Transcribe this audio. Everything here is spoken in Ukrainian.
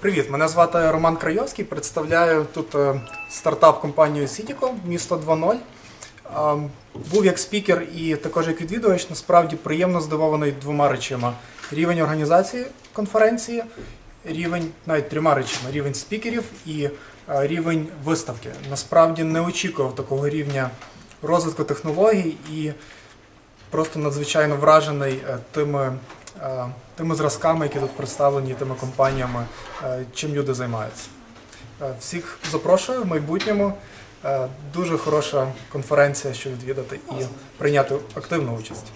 Привіт, мене звати Роман Крайовський. Представляю тут е, стартап компанію Сітіко, місто 2.0. Е, Був як спікер і також як відвідувач. Насправді приємно здивований двома речами: рівень організації конференції, рівень навіть трьома речами: рівень спікерів і е, рівень виставки. Насправді не очікував такого рівня розвитку технологій і просто надзвичайно вражений тими, тими зразками, які тут представлені, тими компаніями, е, чим люди займаються. Е, Всіх запрошую в майбутньому. Е, Дуже хороша конференція, що відвідати і прийняти активну участь.